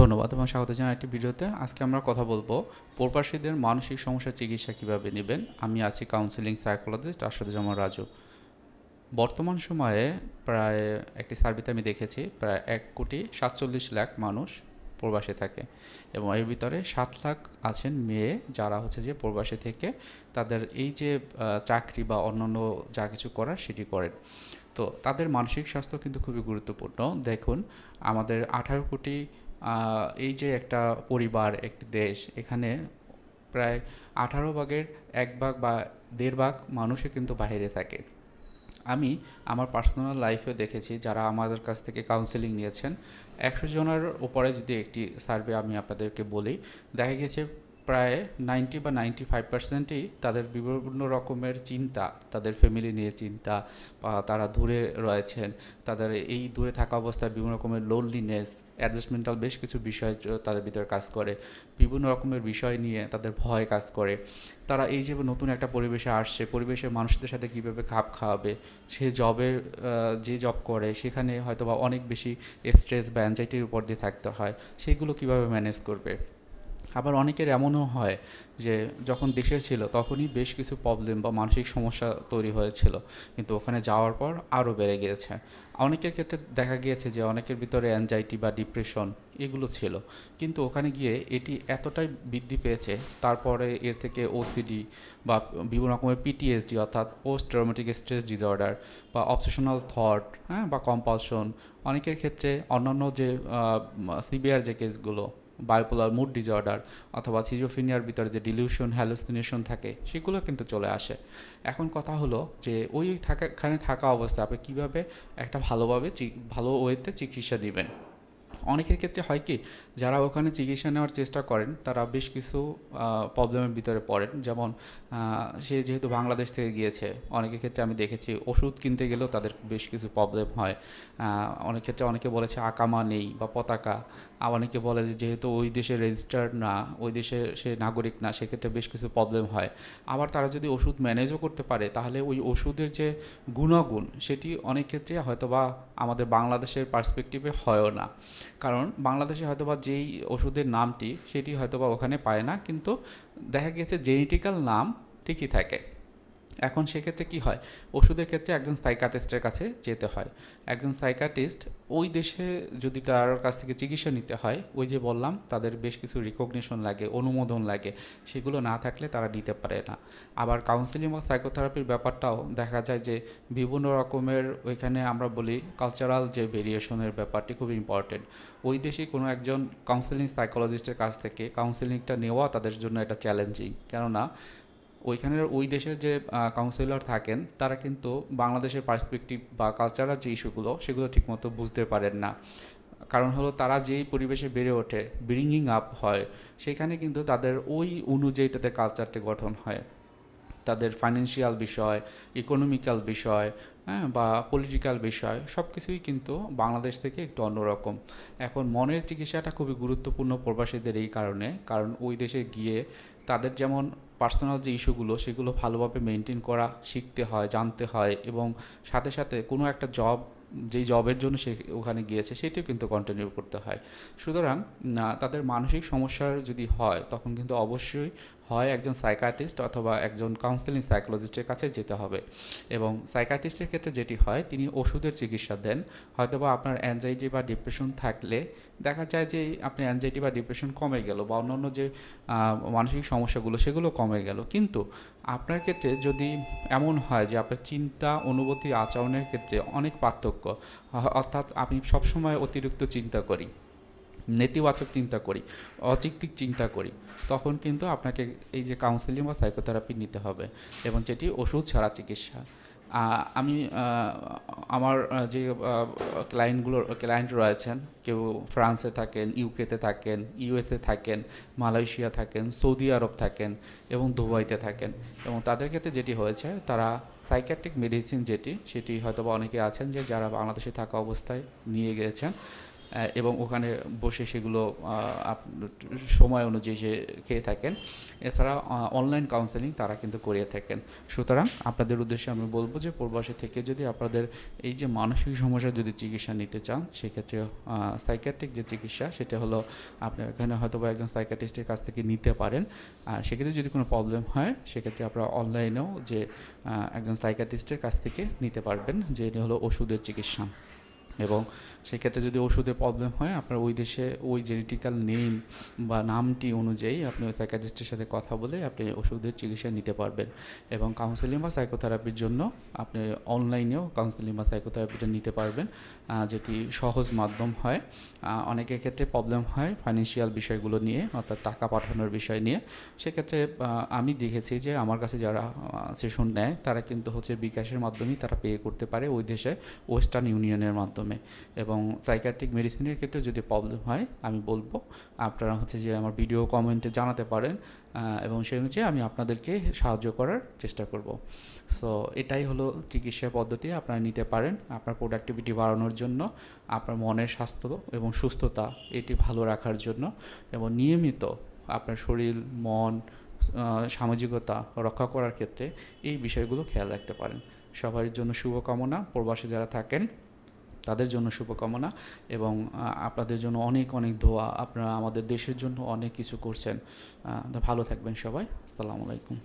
ধন্যবাদ এবং স্বাগত জানাই একটি ভিডিওতে। আজকে আমরা কথা বলব প্রবাসীদের মানসিক সমস্যার চিকিৎসা কীভাবে নেবেন? আমি আছি কাউন্সিলিং সাইকোলজিস্ট আসাদুজ্জামান যেমন রাজু। বর্তমান সময়ে প্রায় একটি সার্ভিতে আমি দেখেছি, প্রায় এক কোটি সাতচল্লিশ লাখ মানুষ প্রবাসে থাকে এবং এর ভিতরে সাত লাখ আছেন মেয়ে যারা হচ্ছে যে প্রবাসে থেকে তাদের এই যে চাকরি বা অন্যান্য যা কিছু করার সেটি করেন। তো তাদের মানসিক স্বাস্থ্য কিন্তু খুবই গুরুত্বপূর্ণ। দেখুন, আমাদের আঠারো কোটি এই যে একটা পরিবার, একটি দেশ, এখানে প্রায় আঠারো ভাগের এক ভাগ বা দেড় ভাগ মানুষে কিন্তু বাইরে থাকে। আমি আমার পার্সোনাল লাইফে দেখেছি যারা আমাদের কাছ থেকে কাউন্সেলিং নিয়েছেন। একশো জনের ওপরে যদি একটি সার্ভে আমি আপনাদেরকে বলি, দেখা গেছে প্রায় নাইনটি বা নাইনটি ফাইভ পার্সেন্টই তাদের বিভিন্ন রকমের চিন্তা, তাদের ফ্যামিলি নিয়ে চিন্তা, বা তারা দূরে রয়েছেন, তাদের এই দূরে থাকা অবস্থায় বিভিন্ন রকমের লোনলিনেস অ্যাডজাস্টমেন্টাল বেশ কিছু বিষয় তাদের ভিতরে কাজ করে। বিভিন্ন রকমের বিষয় নিয়ে তাদের ভয় কাজ করে। তারা এই যে নতুন একটা পরিবেশে আসছে, পরিবেশের মানুষদের সাথে কীভাবে খাপ খাওয়াবে, সে জবের যে জব করে, সেখানে হয়তো বা অনেক বেশি স্ট্রেস বা অ্যাংজাইটির উপর দিয়ে থাকতে হয়, সেগুলো কীভাবে ম্যানেজ করবে? আবার অনেকের এমনও হয় যে যখন দেশে ছিল তখনই বেশ কিছু প্রবলেম বা মানসিক সমস্যা তৈরি হয়েছিল। কিন্তু ওখানে যাওয়ার পর আরও বেড়ে গিয়েছে। অনেকের ক্ষেত্রে দেখা গিয়েছে যে অনেকের ভিতরে অ্যাংজাইটি বা ডিপ্রেশন এগুলো ছিল। কিন্তু ওখানে গিয়ে এটি এতটাই বৃদ্ধি পেয়েছে, তারপরে এর থেকে ওসিডি বা বিভিন্ন রকমের পিটিএসডি অর্থাৎ পোস্ট ট্রমেটিক স্ট্রেস ডিসঅর্ডার বা অবসেশনাল থট হ্যাঁ বা কম্পালশন অনেকের ক্ষেত্রে অন্যান্য যে সিভিয়ার যে কেসগুলো বায়োপোলার মুড ডিজর্ডার অথবা সিজোফিনিয়ার ভিতরে যে ডিলিউশন হ্যালোসিনেশন থাকে, সেগুলো কিন্তু চলে আসে। এখন কথা হলো যে ওই থাকাখানে থাকা অবস্থায় আপনি কীভাবে একটা ভালোভাবে ভালো ওয়েতে চিকিৎসা নেবেন? অনেকের ক্ষেত্রে হয় কি, যারা ওখানে চিকিৎসা নেওয়ার চেষ্টা করেন, তারা বেশ কিছু প্রবলেমের ভিতরে পড়েন। যেমন সে যেহেতু বাংলাদেশ থেকে গিয়েছে, অনেকের ক্ষেত্রে আমি দেখেছি, ওষুধ কিনতে গেলেও তাদের বেশ কিছু প্রবলেম হয়। অনেক ক্ষেত্রে অনেকে বলেছে আকামা নেই বা পতাকা। অনেকে বলে যে যেহেতু ওই দেশে রেজিস্টার্ড না, ওই দেশে সে নাগরিক না, সেক্ষেত্রে বেশ কিছু প্রবলেম হয়। আবার তারা যদি ওষুধ ম্যানেজও করতে পারে, তাহলে ওই ওষুধের যে গুণাগুণ, সেটি অনেক ক্ষেত্রে হয়তোবা আমাদের বাংলাদেশের পার্সপেক্টিভে হয়ও না। কারণ বাংলাদেশে হয়তোবা যেই ওষুধের নামটি, সেটি হয়তোবা ওখানে পায় না, কিন্তু দেখা গেছে জেনেটিক্যাল নাম ঠিকই থাকে। এখন সেক্ষেত্রে কি হয়? ওষুধের ক্ষেত্রে একজন সাইকাটিস্টের কাছে যেতে হয়। একজন সাইকাটিস্ট ওই দেশে যদি তার কাছ থেকে চিকিৎসা নিতে হয়, ওই যে বললাম, তাদের বেশ কিছু রিকগনিশন লাগে, অনুমোদন লাগে, সেগুলো না থাকলে তারা নিতে পারে না। আবার কাউন্সিলিং বা সাইকোথেরাপির ব্যাপারটাও দেখা যায় যে, বিভিন্ন রকমের ওইখানে আমরা বলি কালচারাল যে ভেরিয়েশনের ব্যাপারটি খুব ইম্পর্টেন্ট ওই দেশে কোনো একজন কাউন্সিলিং সাইকোলজিস্টের কাছ থেকে কাউন্সিলিংটা নেওয়া তাদের জন্য এটা চ্যালেঞ্জিং কেননা ওইখানের ওই দেশের যে কাউন্সিলর থাকেন, তারা কিন্তু বাংলাদেশের পার্সপেক্টিভ বা কালচারাল যে ইস্যুগুলো, সেগুলো ঠিকমতো বুঝতে পারেন না। কারণ হলো তারা যেই পরিবেশে বেড়ে ওঠে ব্রিঙ্গিং আপ হয়, সেখানে কিন্তু তাদের ওই অনুযায়ী তাদের কালচারটি গঠন হয়। তাদের ফাইন্যান্সিয়াল বিষয় ইকোনমিক্যাল বিষয় হ্যাঁ বা পলিটিক্যাল বিষয় সব কিছুই কিন্তু বাংলাদেশ থেকে একটু অন্যরকম। এখন মনের চিকিৎসাটা খুবই গুরুত্বপূর্ণ প্রবাসীদের এই কারণে, কারণ ওই দেশে গিয়ে তাদের যেমন পার্সোনাল যে ইস্যুগুলো সেগুলো ভালোভাবে মেনটেন করা, শিখতে হয়, জানতে হয় এবং সাথে সাথে কোনো একটা জব যেই জবের জন্য সে ওখানে গিয়েছে, সেটিও কিন্তু কন্টিনিউ করতে হয়। সুতরাং তাদের মানসিক সমস্যার যদি হয়, তখন কিন্তু অবশ্যই হয় একজন সাইকাটিস্ট অথবা একজন কাউন্সিলিং সাইকোলজিস্টের কাছে যেতে হবে। এবং সাইকাটিস্টের ক্ষেত্রে যেটি হয়, তিনি ওষুধের চিকিৎসা দেন। হয়তোবা আপনার অ্যাংজাইটি বা ডিপ্রেশন থাকলে দেখা যায় যে আপনার অ্যাংজাইটি বা ডিপ্রেশন কমে গেল বা অন্যান্য যে মানসিক সমস্যাগুলো সেগুলো কমে গেল। কিন্তু আপনার ক্ষেত্রে যদি এমন হয় যে আপনার চিন্তা, অনুভূতি, আচরণের ক্ষেত্রে অনেক পার্থক্য অর্থাৎ আমি সবসময় অতিরিক্ত চিন্তা করি। নেতিবাচক চিন্তা করি, অযৌক্তিক চিন্তা করি, তখন কিন্তু আপনাকে এই যে কাউন্সিলিং বা সাইকোথেরাপি নিতে হবে এবং যেটি ওষুধ ছাড়া চিকিৎসা। আমি আমার যে ক্লায়েন্টগুলো ক্লায়েন্ট রয়েছেন, কেউ ফ্রান্সে থাকেন, ইউকেতে থাকেন, ইউএসএ থাকেন, মালয়েশিয়া থাকেন, সৌদি আরব থাকেন এবং দুবাইতে থাকেন এবং তাদের ক্ষেত্রে যেটি হয়েছে, তারা সাইকিয়াট্রিক মেডিসিন যেটি, সেটি হয়তো বা অনেকে আছেন যে যারা বাংলাদেশে থাকা অবস্থায় নিয়ে গিয়েছেন এবং ওখানে বসে সেগুলো সময় অনুযায়ী সে খেয়ে থাকেন, এছাড়া অনলাইন কাউন্সেলিং তারা কিন্তু করিয়ে থাকেন। সুতরাং আপনাদের উদ্দেশ্যে আমি বলব যে, প্রবাসী থেকে যদি আপনাদের এই যে মানসিক সমস্যার যদি চিকিৎসা নিতে চান, সেক্ষেত্রে সাইকিয়াট্রিক যে চিকিৎসা, সেটা হলো আপনি এখানে হয়তো বা একজন সাইকিয়াট্রিস্টের কাছ থেকে নিতে পারেন। আর সেক্ষেত্রে যদি কোনো প্রবলেম হয়, সেক্ষেত্রে আপনারা অনলাইনেও যে একজন সাইকিয়াট্রিস্টের কাছ থেকে নিতে পারবেন, যে এটা হলো ওষুধের চিকিৎসা। এবং সেক্ষেত্রে যদি ওষুধে প্রবলেম হয়, আপনার ওই দেশে ওই জেনেটিক্যাল নেম বা নামটি অনুযায়ী আপনি ওই সাইকাটিস্টের সাথে কথা বলে আপনি ওষুধের চিকিৎসা নিতে পারবেন। এবং কাউন্সেলিং বা সাইকোথেরাপির জন্য আপনি অনলাইনেও কাউন্সেলিং বা সাইকোথেরাপিটা নিতে পারবেন যেটি সহজ মাধ্যম হয়। অনেকের ক্ষেত্রে প্রবলেম হয় ফাইন্যান্সিয়াল বিষয়গুলো নিয়ে, অর্থাৎ টাকা পাঠানোর বিষয় নিয়ে। সেক্ষেত্রে আমি দেখেছি যে আমার কাছে যারা সেশন নেয়, তারা কিন্তু হচ্ছে বিকাশের মাধ্যমেই তারা পে করতে পারে ওই দেশে ওয়েস্টার্ন ইউনিয়নের মাধ্যমে। এবং সাইকাট্রিক মেডিসিনের ক্ষেত্রে যদি প্রবলেম হয়, আমি বলব, আপনারা হচ্ছে যে আমার ভিডিও কমেন্টে জানাতে পারেন এবং সেই অনুযায়ী আমি আপনাদেরকে সাহায্য করার চেষ্টা করব। সো এটাই হলো চিকিৎসা পদ্ধতি আপনারা নিতে পারেন, আপনার প্রোডাক্টিভিটি বাড়ানোর জন্য, আপনার মনের স্বাস্থ্য এবং সুস্থতা, এটি ভালো রাখার জন্য, এবং নিয়মিত আপনার শরীর, মন সামাজিকতা রক্ষা করার ক্ষেত্রে এই বিষয়গুলো খেয়াল রাখতে পারেন। সবার জন্য শুভকামনা, প্রবাসী যারা থাকেন তাদের জন্য শুভকামনা এবং আপনাদের জন্য অনেক অনেক দোয়া। আপনারা আমাদের দেশের জন্য অনেক কিছু করছেন। ভালো থাকবেন সবাই। আসসালামু আলাইকুম।